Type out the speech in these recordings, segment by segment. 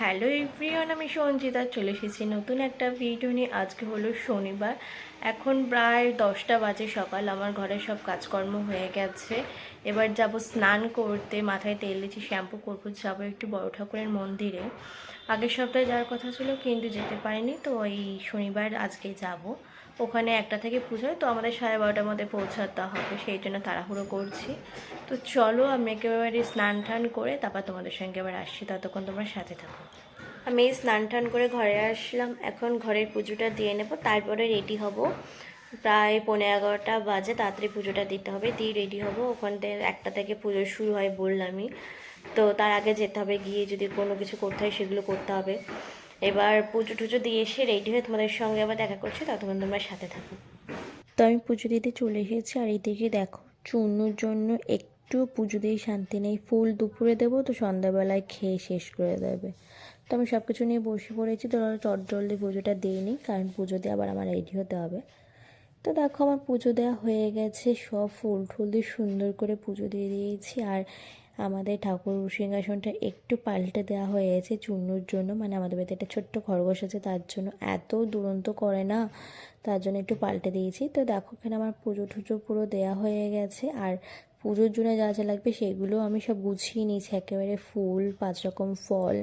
Hello everyone, আমি সঞ্চিতা চলে এসেছি নতুন একটা ভিডিও নিয়ে। আজকে হলো শনিবার। এখন প্রায় দশটা বাজে সকাল, আমার ঘরে সব কাজকর্ম হয়ে গেছে। এবার যাব স্নান করতে, মাথায় তেল দিচ্ছি, শ্যাম্পু করব, যাব একটু বড় ঠাকুরের মন্দিরে। আগের সপ্তাহে যাওয়ার কথা ছিল, কিন্তু যেতে পারিনি, তো এই শনিবার আজকে যাব। ওখানে একটা থেকে পুজো তো আমাদের সাড়ে বারোটার মধ্যে পৌঁছাতে হবে, সেই জন্য তাড়াহুড়ো করছি। তো চলো, আমি একেবারে স্নান টান করে তারপর তোমাদের সঙ্গে আবার আসছি, ততক্ষণ তোমরা সাথে থাকো। আমি স্নান টান করে ঘরে আসলাম, এখন ঘরের পুজোটা দিয়ে নেব, তারপরে রেডি হব। প্রায় পনেরো এগারোটা বাজে, তাড়াতাড়ি পুজোটা দিতে হবে, দিয়ে রেডি হব। ওখান থেকে একটা থেকে পুজো শুরু হয় বললামই। তো তার আগে যেতে হবে, গিয়ে যদি কোনো কিছু করতে হয় সেগুলো করতে হবে। এবার পুজো টুজো দিয়ে এসে রেডি হয়ে তোমাদের সঙ্গে আবার দেখা করছি। ততক্ষণ তোমরা সাথে থাকো। তো আমি পুজো দিতে চলে এসেছি আর এদিকে দেখো, চুনুর জন্য একটু পুজো দিয়ে শান্তি নেই। ফুল দুপুরে দেবো তো সন্ধ্যাবেলায় খেয়ে শেষ করে দেবে। তো আমি সব কিছু নিয়ে বসে পড়েছি, তো চট জলদি পুজোটা দিয়ে নিই কারণ পুজো দিয়ে আবার আমার রেডি হতে হবে। তো দেখো আমার পুজো দেওয়া হয়ে গেছে, সব ফুল টুল দিয়ে সুন্দর করে পুজো দিয়ে দিয়েছি। আর আমাদের ঠাকুর সিংহাসনটা একটু পাল্টে দেওয়া হয়েছে চুন্নুর জন্য। মানে আমাদের বাড়িতে একটা ছোট্ট খরগোশ আছে, তার জন্য এত দুরন্ত করে না, তার জন্য একটু পাল্টে দিয়েছি। তো দেখো, এখানে আমার পুজো টুজো পুরো দেওয়া হয়ে গেছে আর পুজোর জন্য যা যা লাগবে সেগুলো আমি সব গুছিয়ে নিয়েছি। একেবারে ফুল, পাঁচ রকম ফল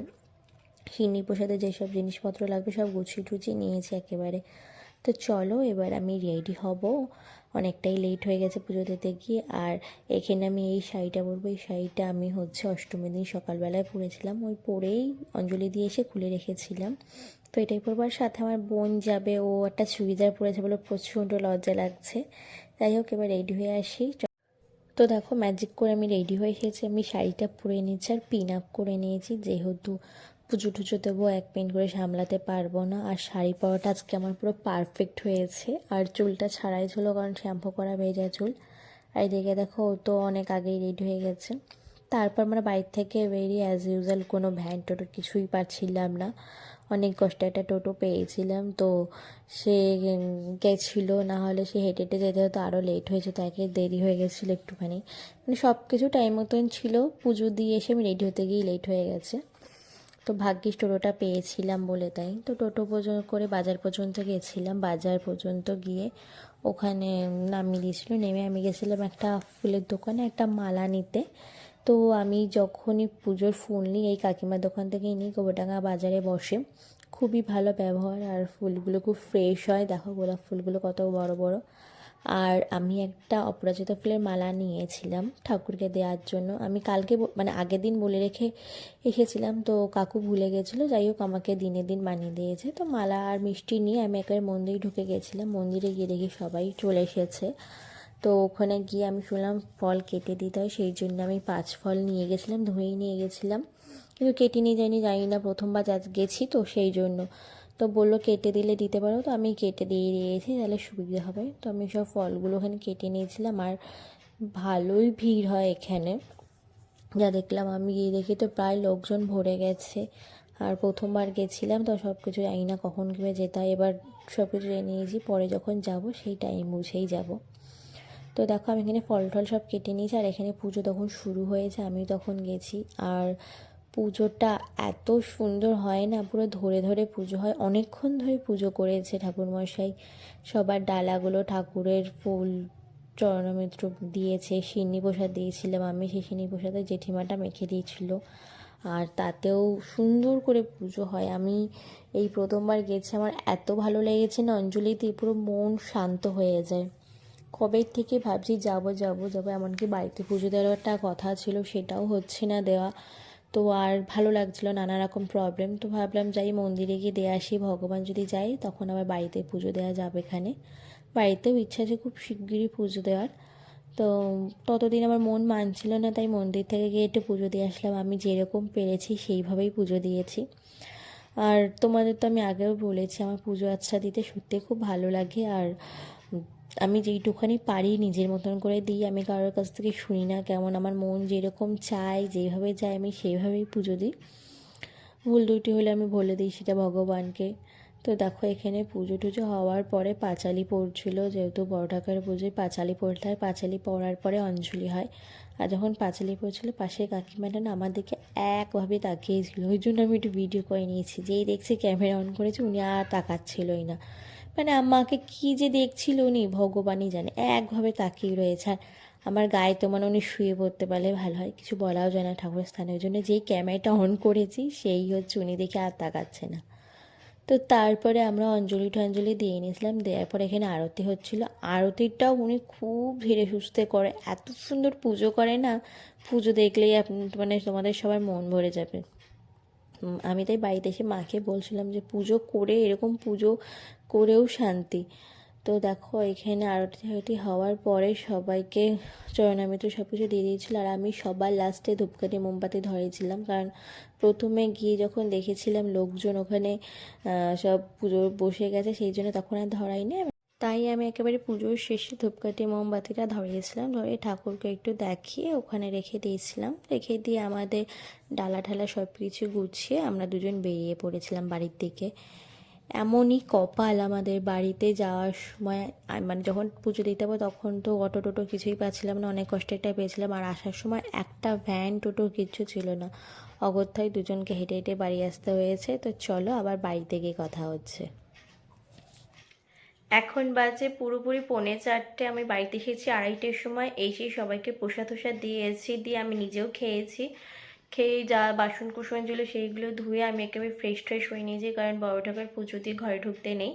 সিন্নি প্রসাদে যেসব জিনিসপত্র লাগবে সব গুছিয়ে টুচিয়ে নিয়েছি একেবারে। তো চলো, এবার আমি রেডি হব। অনেকটাই লেট হয়ে গেছে পুজো দিতে গিয়ে আর এখানে আমি এই শাড়িটা পরবো। এই শাড়িটা আমি হচ্ছে অষ্টমীর দিন সকালবেলায় পরেছিলাম। ওই পরেই অঞ্জলি দিয়ে এসে খুলে রেখেছিলাম। তো এটাই পরবার সাথে আমার বোন যাবে। ও একটা চুড়িদার পরেছে বলে প্রচণ্ড লজ্জা লাগছে। যাই হোক, এবার রেডি হয়ে আসি। তো দেখো ম্যাজিক করে আমি রেডি হয়ে এসেছি। আমি শাড়িটা পরে নিয়েছি আর পিন আপ করে নিয়েছি। যেহেতু পুজো টুজো দেবো, এক পিন করে সামলাতে পারব না। আর শাড়ি পরাটা আজকে আমার পুরো পারফেক্ট হয়েছে। আর চুলটা ছাড়াই ছিল কারণ শ্যাম্পু করা ভেজা চুল। আর এদিকে দেখো, ও তো অনেক আগেই রেডি হয়ে গেছে। তারপর আমরা বাইর থেকে বেরিয়ে অ্যাজ ইউজুয়াল কোনো ভ্যান টোটো কিছুই পাচ্ছিলাম না। অনেক কষ্টে একটা টোটো পেয়েছিলাম। তো সে গেছিল, না হলে সে হেঁটে হেঁটে যেতে হতো আরও লেট হয়েছে তাকে দেরি হয়ে গেছিল একটুখানি। মানে সব কিছু টাইম মতন ছিল। পুজো দিয়ে এসে আমি রেডি হতে গিয়ে লেট হয়ে গেছে। তো ভাগ্যিস টোটোটা পেয়েছিলাম বলে তাই। তো টোটো পর্যন্ত করে বাজার পর্যন্ত গেছিলাম। বাজার পর্যন্ত গিয়ে ওখানে নামিয়ে দিয়েছিল। নেমে আমি গেছিলাম একটা ফুলের দোকানে একটা মালা নিতে। তো আমি যখনই পুজোর ফুল নিই, এই কাকিমার দোকান থেকেই নিই, গোবরডাঙ্গা বাজারে বসে। খুবই ভালো ব্যবহার। আর ফুলগুলো খুব ফ্রেশ হয়। দেখো গোলাপ ফুলগুলো কত বড় বড়। আর আমি একটা অপরাজিতা ফুলের মালা নিয়েছিলাম ঠাকুরকে দেওয়ার জন্য। আমি কালকে মানে আগের দিন বলে রেখে এসেছিলাম, তো কাকু ভুলে গেছিল। যাই হোক, আমাকে দিনে দিন বানিয়ে দিয়েছে। তো মালা আর মিষ্টি নিয়ে আমি একবার মন্দিরে ঢুকে গেছিলাম। মন্দিরে গিয়ে দেখি সবাই চলে এসেছে। তো ওখানে গিয়ে আমি শুনলাম ফল কেটে দিতে হয়, সেই জন্য আমি পাঁচ ফল নিয়ে গেছিলাম, ধুয়েই নিয়ে গেছিলাম। কিন্তু কেটে নিয়ে যাইনি জানি না, প্রথমবার গেছি তো সেই জন্য। তো বলল কেটে দিলে দিতে পারো, তো আমি কেটে দিয়ে দিয়েছি, তাহলে সুবিধা হবে। তো আমি সব ফলগুলো ওখানে কেটে নিয়েছিলাম, আর ভালোই ভিড় হয় এখানে। যা দেখলাম আমি গিয়ে দেখি তো প্রায় লোকজন ভরে গেছে। আর প্রথমবার গেছিলাম, তো সব কিছু জানি না কখন কীভাবে যেতে হয়। এবার সব কিছু জেনে নিয়েছি, পরে যখন যাব সেই টাইম বুঝেই যাব। তো দেখো আমি এখানে ফল টল সব কেটে নিয়েছি, আর এখানে পুজো তখন শুরু হয়েছে আমি তখন গেছি। আর পুজোটা এত সুন্দর হয় না, পুরো ধরে ধরে পুজো হয়। অনেকক্ষণ ধরে পুজো করেছে ঠাকুরমশাই। সবার ডালাগুলো ঠাকুরের ফুল চরণমিত্র দিয়েছে, সিন্নি প্রসাদ দিয়েছিলাম আমি, সেই সিন্নি প্রসাদে জেঠিমাটা মেখে দিয়েছিল। আর তাতেও সুন্দর করে পুজো হয়। আমি এই প্রথমবার গেছি, আমার এত ভালো লেগেছে না, অঞ্জলিতে পুরো মন শান্ত হয়ে যায়। কবে থেকে ভাবছি, যাব যাব, যাব, এমনকি বাড়িতে পুজো দেওয়ার একটা কথা ছিল, সেটাও হচ্ছে না দেওয়া। তো আর ভালো লাগছিল নানা রকম প্রবলেম তো ভাবলাম যাই মন্দিরে গিয়ে দিয়ে আসি, ভগবান যদি যাই তখন আবার বাড়িতে পুজো দেওয়া যাবে এখানে। বাড়িতেও ইচ্ছা আছে খুব শিগগিরই পুজো দেওয়ার। তো ততদিন আমার মন মানছিল না, তাই মন্দির থেকে গিয়ে একটু পুজো দিয়ে আসলাম। আমি যেরকম পেরেছি সেইভাবেই পুজো দিয়েছি। আর তোমাদের তো আমি আগেও বলেছি, আমার পুজো আচ্ছা দিতে সত্যি খুব ভালো লাগে। আর আমি যেইটুখানি পারি নিজের মতন করে দিই, আমি কারোর কাছ থেকে শুনি না কেমন আমার মন যেরকম চায়, যেভাবে চায় আমি সেইভাবেই পুজো দিই। ভুল দুটি হলে আমি বলে দিই সেটা ভগবানকে। তো দেখো, এখানে পুজো টুজো হওয়ার পরে পাঁচালি পড়ছিল, যেহেতু বড় ঠাকুরের পুজোয় পাঁচালি পড়তে হয়, পাঁচালি পড়ার পরে অঞ্জলি হয়। আর যখন পাঁচালি পড়ছিল, পাশে কাকিমাটা না আমার দিকে একভাবে তাকিয়েছিল, ওই জন্য আমি একটু ভিডিও করে নিয়েছি যেই দেখছি ক্যামেরা অন করেছি, উনি আর তাকাচ্ছিলই না। মানে আমাকে কি যে দেখছিল উনি, ভগবানই জানে, একভাবে তাকিয়ে রয়েছে। আর আমার গায়ে তো মানে উনি শুয়ে পড়তে পারলে ভালো হয়, কিছু বলাও যায় না ঠাকুরের স্থানে, ওই জন্য যেই ক্যামেরাটা অন করেছি, সেই হচ্ছে উনি দেখে আর তাকাচ্ছে না। তো তারপরে আমরা অঞ্জলি টঞ্জলি দিয়ে নিয়েছিলাম, দেওয়ার পর এখানে আরতি হচ্ছিল। আরতিটাও উনি খুব ধীরে সুস্থে করে, এত সুন্দর পুজো করে না, পুজো দেখলেই আপনি মানে তোমাদের সবার মন ভরে যাবে। আমি তাই বাড়িতে এসে মাকে বলছিলাম যে পুজো করে, এরকম পুজো করেও শান্তি। তো দেখো, এখানে আরতি আরতি হওয়ার পরে সবাইকে চরণামৃত সব কিছু দিয়ে দিয়েছিল আর আমি সবার লাস্টে ধূপকাঠি, মোমবাতি ধরেছিলাম। কারণ প্রথমে গিয়ে যখন দেখেছিলাম লোকজন ওখানে সব পুজো বসে গেছে, সেই জন্য তখন আর ধরাইনি তাই আমি একেবারে পুজোর শেষে ধূপকাঠি, মোমবাতিটা ধরিয়েছিলাম ধরে ঠাকুরকে একটু দেখিয়ে ওখানে রেখে দিয়েছিলাম। রেখে দিয়ে আমাদের ডালা ঠালা সব কিছু গুছিয়ে আমরা দুজন বেরিয়ে পড়েছিলাম বাড়ির দিকে। এমনই কপাল আমাদের বাড়িতে যাওয়ার সময় মানে যখন পুজো দিতে হবে তখন তো অটো টোটো কিছুই পাচ্ছিলাম না, অনেক কষ্টে একটা পেয়েছিলাম। আর আসার সময় একটা ভ্যান টোটো কিছু ছিল না। অগত্যায় দুজনকে হেঁটে হেঁটে বাড়ি আসতে হয়েছে। তো চলো আবার বাড়িতে গিয়ে কথা হচ্ছে। এখন বাজে পুরোপুরি পৌনে চারটে। আমি বাড়িতে এসেছি আড়াইটের সময়। এসে সবাইকে প্রসাদ টসাদ দিয়েছি, দিয়ে আমি নিজেও খেয়েছি। খেয়ে যা বাসন কুসন ছিল সেইগুলো ধুয়ে আমি একেবারে ফ্রেশ ট্রেশ হয়ে নিয়েছি, কারণ বড় ঠাকুর পুজো দিয়ে ঘরে ঢুকতে নেই।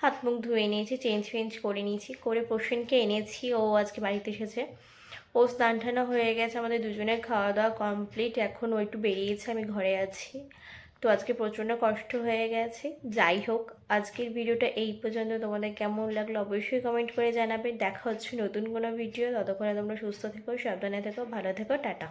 হাত মুখ ধুয়ে নিয়েছি চেঞ্জ ফেঞ্জ করে নিয়েছি, করে প্রসেনকে এনেছি, ও আজকে বাড়িতে এসেছে। ও স্নান টানা হয়ে গেছে, আমাদের দুজনের খাওয়া দাওয়া কমপ্লিট এখন ও একটু বেরিয়েছে, আমি ঘরে আছি। তো আজকে প্রচণ্ড কষ্ট হয়ে গেছে। যাই হোক, আজকের ভিডিওটা এই পর্যন্ত। তোমাদের কেমন লাগল অবশ্যই কমেন্ট করে জানাবে। দেখা হচ্ছে নতুন কোনো ভিডিও ততক্ষণে তোমরা সুস্থ থেকো, সাবধানে থেকো, ভালো থেকো, টাটা।